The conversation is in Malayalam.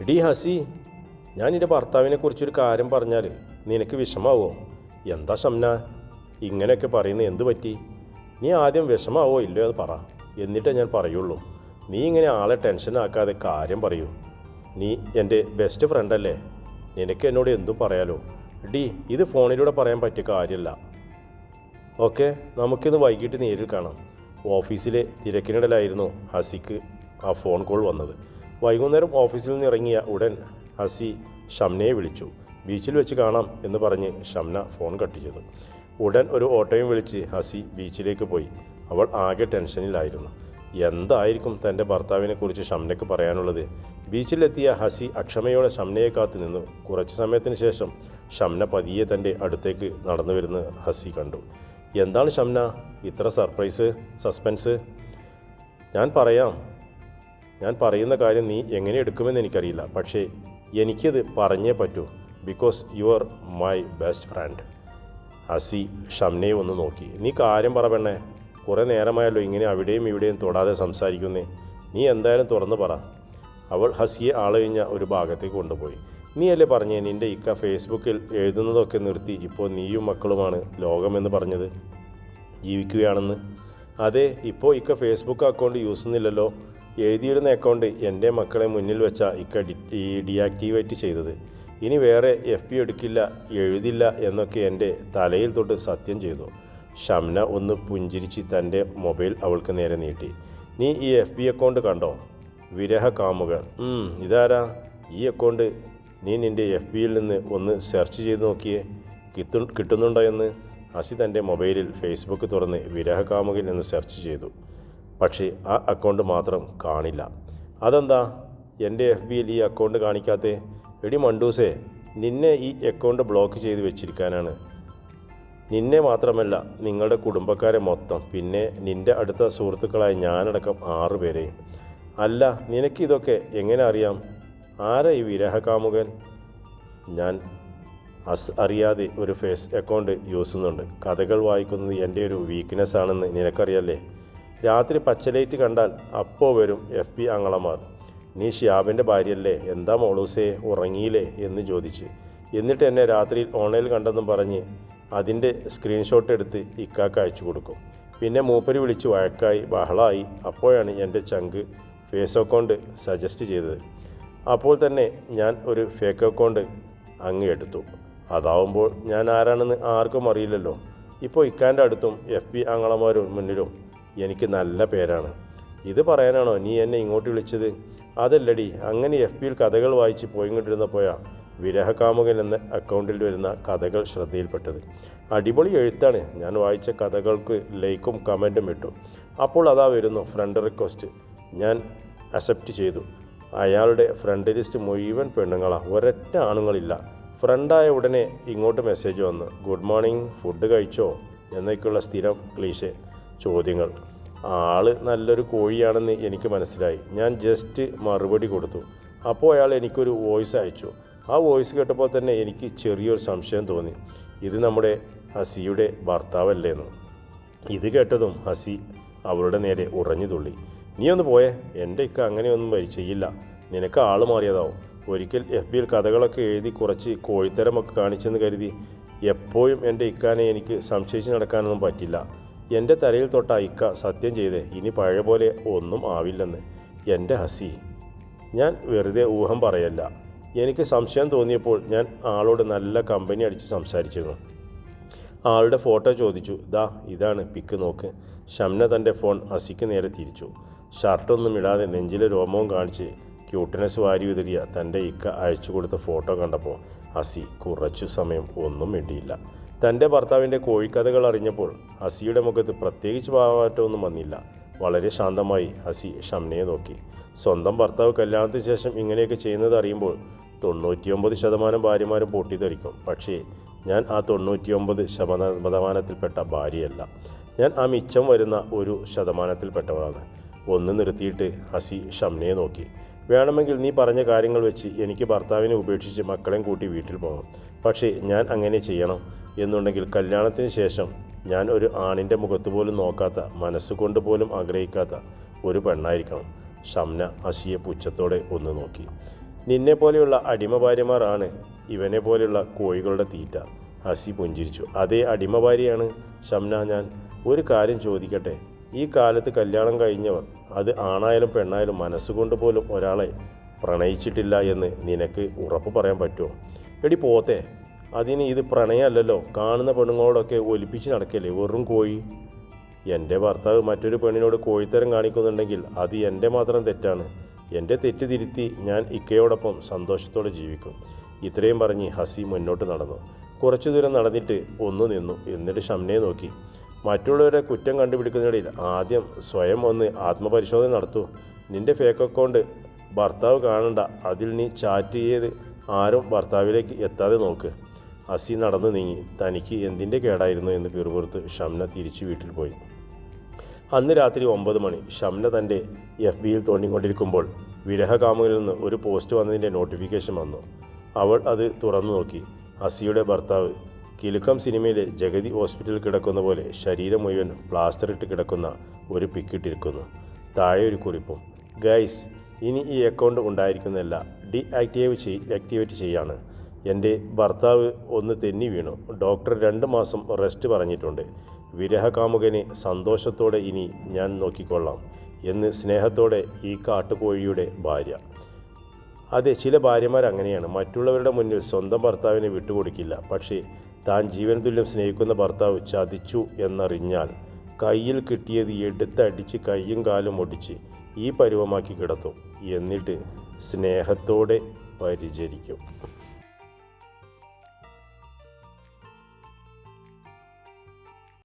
എടീ ഹസി ഞാൻ എന്റെ ഭർത്താവിനെ കുറിച്ചൊരു കാര്യം പറഞ്ഞാൽ നിനക്ക് വിഷമാവോ? എന്താ ഷംന? ഇങ്ങനെയൊക്കെ പറയുന്നത് എന്ത് പറ്റി? നീ ആദ്യം വിഷമാവോ ഇല്ലയോ അത് പറ. എന്നിട്ടേ ഞാൻ പറയുള്ളൂ. നീ ഇങ്ങനെ ആളെ ടെൻഷനാക്കാതെ കാര്യം പറയൂ. നീ എന്റെ ബെസ്റ്റ് ഫ്രണ്ടല്ലേ നിനക്ക് എന്നോട് എന്തും പറയാലോ? ഡി ഇത് ഫോണിലൂടെ പറയാൻ പറ്റിയ കാര്യമല്ല ഓക്കെ നമുക്കിന്ന് വൈകിട്ട് നേരിൽ കാണാം. ഓഫീസിലെ തിരക്കിനിടയിലായിരുന്നു ഹസിക്ക് ആ ഫോൺ കോൾ വന്നത്. വൈകുന്നേരം ഓഫീസിൽ നിന്ന് ഇറങ്ങിയ ഉടൻ ഹസി ഷംനയെ വിളിച്ചു. ബീച്ചിൽ വെച്ച് കാണാം എന്ന് പറഞ്ഞ് ഷംന ഫോൺ കട്ട് ചെയ്തു. ഉടൻ ഒരു ഓട്ടോയും വിളിച്ച് ഹസി ബീച്ചിലേക്ക് പോയി. അവൾ ആകെ ടെൻഷനിലായിരുന്നു. എന്തായിരിക്കും തന്റെ ഭർത്താവിനെക്കുറിച്ച് ഷംനയ്ക്ക് പറയാനുള്ളത്? ബീച്ചിലെത്തിയ ഹസി അക്ഷമയോടെ ഷംനയെ കാത്തു നിന്നു. കുറച്ചു സമയത്തിന് ശേഷം ഷംന പതിയെ തന്റെ അടുത്തേക്ക് നടന്നു വരുന്ന ഹസി കണ്ടു. എന്താണ് ഷംന? ഇത്ര സർപ്രൈസ്? സസ്പെൻസ്? ഞാൻ പറയാം. ഞാൻ പറയുന്ന കാര്യം നീ എങ്ങനെ എടുക്കുമെന്ന് എനിക്കറിയില്ല. പക്ഷേ എനിക്കത് പറഞ്ഞേ പറ്റൂ. Because you are my best friend Asi ഷംനയെ ഒന്ന് നോക്കി. നീ കാര്യം പറ പെണ്ണേ. കുറേ നേരമായല്ലോ ഇങ്ങനെ അവിടെയും ഇവിടെയും തൊടാതെ സംസാരിക്കുന്നേ. നീ എന്തായാലും തുറന്നു പറ. അവൾ ഹസിയെ ആളൊഴിഞ്ഞ ഒരു ഭാഗത്തേക്ക് കൊണ്ടുപോയി. നീയല്ലേ പറഞ്ഞേ നിന്റെ ഇക്ക ഫേസ്ബുക്കിൽ എഴുതുന്നതൊക്കെ നിർത്തി ഇപ്പോൾ നീയും മക്കളുമാണ് ലോകമെന്ന് പറഞ്ഞത്? ജീവിക്കുകയാണെന്ന്? അതെ ഇപ്പോൾ ഇക്ക ഫേസ്ബുക്ക് അക്കൗണ്ട് യൂസ് ചെയ്യുന്നില്ലല്ലോ. എഴുതിയിടുന്ന അക്കൗണ്ട് എന്റെ മക്കളെ മുന്നിൽ വെച്ച ഇക്ക ഈ ഡിയാക്ടിവേറ്റ് ചെയ്തത്. ഇനി വേറെ എഫ് പി എടുക്കില്ല എഴുതില്ല എന്നൊക്കെ എന്റെ തലയിൽ തൊട്ട് സത്യം ചെയ്തു. ഷംന ഒന്ന് പുഞ്ചിരിച്ച് തന്റെ മൊബൈൽ അവൾക്ക് നേരെ നീട്ടി. നീ ഈ എഫ് ബി അക്കൗണ്ട് കണ്ടോ? വിരഹ കാമുകർ ഉം, ഇതാരാ? ഈ അക്കൗണ്ട് നീ നിന്റെ എഫ് ബിയിൽ നിന്ന് ഒന്ന് സെർച്ച് ചെയ്ത് നോക്കിയേ. കിട്ടു കിട്ടുന്നുണ്ടോ എന്ന്? അസി തന്റെ മൊബൈലിൽ ഫേസ്ബുക്ക് തുറന്ന് വിരഹ കാമുകൻ എന്ന് സെർച്ച് ചെയ്തു. പക്ഷേ ആ അക്കൗണ്ട് മാത്രം കാണില്ല. അതെന്താ? എന്റെ എഫ് ബിയിൽ ഈ അക്കൗണ്ട് കാണിക്കാത്ത? എടി മണ്ടൂസേ നിന്നെ ഈ അക്കൗണ്ട് ബ്ലോക്ക് ചെയ്ത് വെച്ചിരിക്കാനാണ്. നിന്നെ മാത്രമല്ല നിങ്ങളുടെ കുടുംബക്കാരെ മൊത്തം. പിന്നെ നിന്റെ അടുത്ത സുഹൃത്തുക്കളായ ഞാനടക്കം ആറു പേരെയും അല്ല നിനക്കിതൊക്കെ എങ്ങനെ അറിയാം? ആരാ ഈ വിരഹകാമുകൻ ഞാൻ അസ് അറിയാതെ ഒരു ഫേസ് അക്കൗണ്ട് യൂസ് ചെയ്യുന്നുണ്ട്. കഥകൾ വായിക്കുന്നത് എന്റെ ഒരു വീക്ക്നെസ് ആണെന്ന് നിനക്കറിയല്ലേ? രാത്രി പച്ചലൈറ്റ് കണ്ടാൽ അപ്പോൾ വരും എഫ് പി അങ്ങളമാർ നീ ഷിയാബിന്റെ ഭാര്യയല്ലേ? എന്താ മോളൂസേ? ഉറങ്ങിയില്ലേ? എന്ന് ചോദിച്ച്. എന്നിട്ട് എന്നെ രാത്രിയിൽ ഓൺലൈനിൽ കണ്ടെന്നും പറഞ്ഞ് അതിന്റെ സ്ക്രീൻഷോട്ട് എടുത്ത് ഇക്കാക്ക് അയച്ചു കൊടുക്കും. പിന്നെ മൂപ്പര് വിളിച്ച് വഴക്കായി ബഹളായി. അപ്പോഴാണ് എന്റെ ചങ്ക് ഫേസ് അക്കൗണ്ട് സജസ്റ്റ് ചെയ്തത്. അപ്പോൾ തന്നെ ഞാൻ ഒരു ഫേക്ക് അക്കൗണ്ട് അങ്ങ് എടുത്തു. അതാവുമ്പോൾ ഞാൻ ആരാണെന്ന് ആർക്കും അറിയില്ലല്ലോ. ഇപ്പോൾ ഇക്കാന്റെ അടുത്തും എഫ് പി അങ്ങളമാരും മുന്നിലും എനിക്ക് നല്ല പേരാണ്. ഇത് പറയാനാണോ നീ എന്നെ ഇങ്ങോട്ട് വിളിച്ചത്? അതല്ലടി അങ്ങനെ എഫ് പിയിൽ കഥകൾ വായിച്ച് പോയിക്കൊണ്ടിരുന്നപ്പോഴാ വിരഹകാമുകൻ എന്ന അക്കൗണ്ടിൽ വരുന്ന കഥകൾ ശ്രദ്ധയിൽപ്പെട്ടത്. അടിപൊളി എഴുത്താണ്. ഞാൻ വായിച്ച കഥകൾക്ക് ലൈക്കും കമന്റും ഇട്ടു. അപ്പോൾ അതാ വരുന്നു ഫ്രണ്ട് റിക്വസ്റ്റ് ഞാൻ അക്സെപ്റ്റ് ചെയ്തു. അയാളുടെ ഫ്രണ്ട് ലിസ്റ്റ് മുഴുവൻ പെണ്ണുങ്ങളാണ് ഒരൊറ്റ ആണുങ്ങളില്ല. ഫ്രണ്ടായ ഉടനെ ഇങ്ങോട്ട് മെസ്സേജ് വന്നു. ഗുഡ് മോർണിംഗ് ഫുഡ് കഴിച്ചോ? എന്നൊക്കെയുള്ള സ്ഥിരം ക്ലീശെ ചോദ്യങ്ങൾ. ആൾ നല്ലൊരു കോഴിയാണെന്ന് എനിക്ക് മനസ്സിലായി. ഞാൻ ജസ്റ്റ് മറുപടി കൊടുത്തു. അപ്പോൾ അയാൾ എനിക്കൊരു വോയിസ് അയച്ചു. ആ വോയിസ് കേട്ടപ്പോൾ തന്നെ എനിക്ക് ചെറിയൊരു സംശയം തോന്നി. ഇത് നമ്മുടെ ഹസിയുടെ ഭർത്താവല്ലേന്ന് ഇത് കേട്ടതും ഹസി അവളുടെ നേരെ ഉറഞ്ഞു തുള്ളി. നീ ഒന്ന് പോയേ. എന്റെ ഇക്ക അങ്ങനെയൊന്നും ചെയ്യില്ല. നിനക്ക് ആൾ മാറിയതാവും. ഒരിക്കൽ എഫ് ബിയിൽ കഥകളൊക്കെ എഴുതി കുറച്ച് കോഴിത്തരമൊക്കെ കാണിച്ചെന്ന് കരുതി എപ്പോഴും എന്റെ ഇക്കാനെ എനിക്ക് സംശയിച്ച് നടക്കാനൊന്നും പറ്റില്ല. എന്റെ തലയിൽ തൊട്ട ഇക്ക സത്യം ചെയ്തേ ഇനി പഴയ പോലെ ഒന്നും ആവില്ലെന്ന്. എന്റെ ഹസി. ഞാൻ വെറുതെ ഊഹം പറയല്ല. എനിക്ക് സംശയം തോന്നിയപ്പോൾ ഞാൻ ആളോട് നല്ല കമ്പനി അടിച്ച് സംസാരിച്ചിരുന്നു. ആളുടെ ഫോട്ടോ ചോദിച്ചു ദാ ഇതാണ്. പിക്ക് നോക്ക്. ഷംന തന്റെ ഫോൺ ഹസിക്ക് നേരെ തിരിച്ചു. ഷർട്ടൊന്നും ഇടാതെ നെഞ്ചിലെ രോമവും കാണിച്ച് ക്യൂട്ട്നെസ് വാരി വിതറിയ തന്റെ ഇക്ക അയച്ചു കൊടുത്ത ഫോട്ടോ കണ്ടപ്പോൾ ഹസി കുറച്ചു സമയം ഒന്നും മിണ്ടിയില്ല. തന്റെ ഭർത്താവിന്റെ കോഴിക്കഥകൾ അറിഞ്ഞപ്പോൾ ഹസിയുടെ മുഖത്ത് പ്രത്യേകിച്ച് ഭാവമാറ്റമൊന്നും വന്നില്ല. വളരെ ശാന്തമായി ഹസി ഷംനയെ നോക്കി. സ്വന്തം ഭർത്താവ് കല്യാണത്തിന് ശേഷം ഇങ്ങനെയൊക്കെ ചെയ്യുന്നത് അറിയുമ്പോൾ തൊണ്ണൂറ്റിയൊമ്പത് ശതമാനം ഭാര്യമാരും പൊട്ടിത്തെറിക്കും. പക്ഷേ ഞാൻ ആ തൊണ്ണൂറ്റിയൊമ്പത് ശതമാനത്തിൽപ്പെട്ട ഭാര്യയല്ല. ഞാൻ ആ മിച്ചം വരുന്ന ഒരു ശതമാനത്തിൽപ്പെട്ടവളാണ്. ഒന്ന് നിർത്തിയിട്ട് ഹസി ഷംനയെ നോക്കി. വേണമെങ്കിൽ നീ പറഞ്ഞ കാര്യങ്ങൾ വെച്ച് എനിക്ക് ഭർത്താവിനെ ഉപേക്ഷിച്ച് മക്കളെയും കൂട്ടി വീട്ടിൽ പോകാം. പക്ഷേ ഞാൻ അങ്ങനെ ചെയ്യണം എന്നുണ്ടെങ്കിൽ കല്യാണത്തിന് ശേഷം ഞാൻ ഒരു ആണിന്റെ മുഖത്ത് പോലും നോക്കാത്ത മനസ്സുകൊണ്ട് പോലും ആഗ്രഹിക്കാത്ത ഒരു പെണ്ണായിരിക്കണം. ഷംന അശിയെ പുച്ഛത്തോടെ ഒന്ന് നോക്കി. നിന്നെ പോലെയുള്ള അടിമ ഭാര്യമാരാണ് ഇവനെ പോലെയുള്ള കോഴികളുടെ തീറ്റ. ഹസി പുഞ്ചിരിച്ചു. അതേ അടിമ ഭാര്യയാണ് ഷംന. ഞാൻ ഒരു കാര്യം ചോദിക്കട്ടെ? ഈ കാലത്ത് കല്യാണം കഴിഞ്ഞവർ അത് ആണായാലും പെണ്ണായാലും മനസ്സുകൊണ്ട് പോലും ഒരാളെ പ്രണയിച്ചിട്ടില്ല എന്ന് നിനക്ക് ഉറപ്പ് പറയാൻ പറ്റുമോ? എടി പോത്തെ അതിന് ഇത് പ്രണയമല്ലല്ലോ. കാണുന്ന പെണ്ണുങ്ങളോടൊക്കെ ഒലിപ്പിച്ച് നടക്കല്ലേ? വെറും കോഴി. എന്റെ ഭർത്താവ് മറ്റൊരു പെണ്ണിനോട് കോഴിത്തരം കാണിക്കുന്നുണ്ടെങ്കിൽ അത് എന്റെ മാത്രം തെറ്റാണ്. എന്റെ തെറ്റ് തിരുത്തി ഞാൻ ഇക്കയോടൊപ്പം സന്തോഷത്തോടെ ജീവിക്കും. ഇത്രയും പറഞ്ഞ് ഹസി മുന്നോട്ട് നടന്നു. കുറച്ചു ദൂരം നടന്നിട്ട് ഒന്ന് നിന്നു. എന്നിട്ട് ഷംനയെ നോക്കി. മറ്റുള്ളവരെ കുറ്റം കണ്ടുപിടിക്കുന്നതിനിടയിൽ ആദ്യം സ്വയം ഒന്ന് ആത്മപരിശോധന നടത്തൂ. നിന്റെ ഫേക്ക് അക്കൗണ്ട് ഭർത്താവ് കാണണ്ട. അതിൽ നീ ചാറ്റ് ചെയ്ത് ആരും ഭർത്താവിലേക്ക് എത്താതെ നോക്ക്. അസി നടന്നു നീങ്ങി. തനിക്ക് എന്തിന്റെ കേടായിരുന്നു എന്ന് പിറുപുറത്ത് ഷംന തിരിച്ചു വീട്ടിൽ പോയി. അന്ന് രാത്രി ഒമ്പത് മണി. ഷംന തന്റെ എഫ് ബിയിൽ തോണ്ടിക്കൊണ്ടിരിക്കുമ്പോൾ വിരഹകാമുകിൽ നിന്ന് ഒരു പോസ്റ്റ് വന്നതിന്റെ നോട്ടിഫിക്കേഷൻ വന്നു. അവൾ അത് തുറന്നു നോക്കി. അസിയുടെ ഭർത്താവ് കിലുക്കം സിനിമയിലെ ജഗതി ഹോസ്പിറ്റലിൽ കിടക്കുന്ന പോലെ ശരീരം മുഴുവൻ പ്ലാസ്റ്റർ ഇട്ട് കിടക്കുന്ന ഒരു പിക്കിട്ടിരിക്കുന്നു. താഴെ ഒരു കുറിപ്പും. ഗൈസ് ഇനി ഈ അക്കൗണ്ട് ഉണ്ടായിരിക്കുന്നതല്ല ഡി ആക്ടിവേറ്റ് ചെയ് ആക്ടിവേറ്റ് ചെയ്യാണ്. എന്റെ ഭർത്താവ് ഒന്ന് തെന്നി വീണു. ഡോക്ടർ രണ്ട് മാസം റെസ്റ്റ് പറഞ്ഞിട്ടുണ്ട്. വിരഹകാമുകനെ സന്തോഷത്തോടെ ഇനി ഞാൻ നോക്കിക്കൊള്ളാം എന്ന് സ്നേഹത്തോടെ ഈ കാട്ടുകോഴിയുടെ ഭാര്യ. അതെ ചില ഭാര്യമാർ അങ്ങനെയാണ് മറ്റുള്ളവരുടെ മുന്നിൽ സ്വന്തം ഭർത്താവിനെ വിട്ടുകൊടുക്കില്ല. പക്ഷേ താൻ ജീവൻ തുല്യം സ്നേഹിക്കുന്ന ഭർത്താവ് ചതിച്ചു എന്നറിഞ്ഞാൽ കയ്യിൽ കിട്ടിയത് എടുത്തടിച്ച് കയ്യും കാലും ഒടിച്ച് ഈ പരുവമാക്കി കിടത്തും. എന്നിട്ട് സ്നേഹത്തോടെ പരിചരിക്കും.